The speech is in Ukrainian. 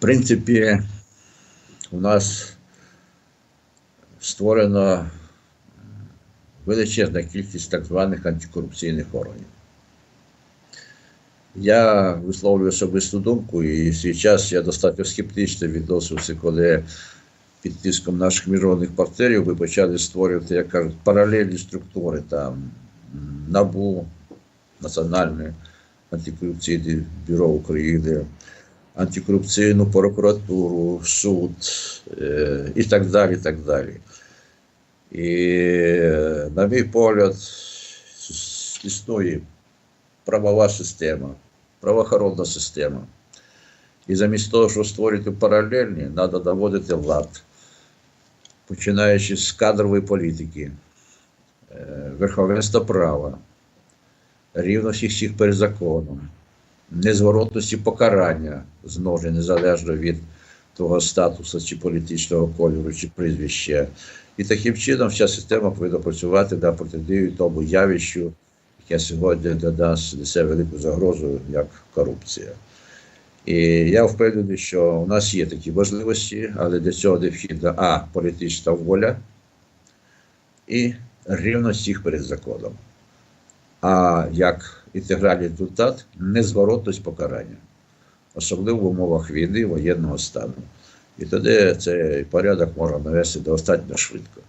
принципі, у нас створено величезна кількість так званих антикорупційних органів. Я висловлюю особисту думку, і в свій час я достатньо скептично відносився, коли під тиском наших міжнародних партнерів ви почали створювати, як кажуть, паралельні структури там НАБУ, Національне антикорупційне бюро України, антикорупційну прокуратуру, суд е, і так далі. Так далі. І, на мій погляд, існує правова система, правоохоронна система. І замість того, щоб створити паралельні, треба доводити лад, починаючи з кадрової політики, е, верховенства права, рівності всіх перед законом, незворотності покарання знову незалежно від того статусу чи політичного кольору, чи прізвища. І таким чином вся система повинна працювати на протидію тому явищу, яке сьогодні для нас несе велику загрозу, як корупція. І я впевнений, що у нас є такі можливості, але для цього необхідна а. політична воля і рівність їх перед законом. А як інтегральний результат незворотність покарання, особливо в умовах війни, воєнного стану. І тоді цей порядок можна навести достатньо швидко.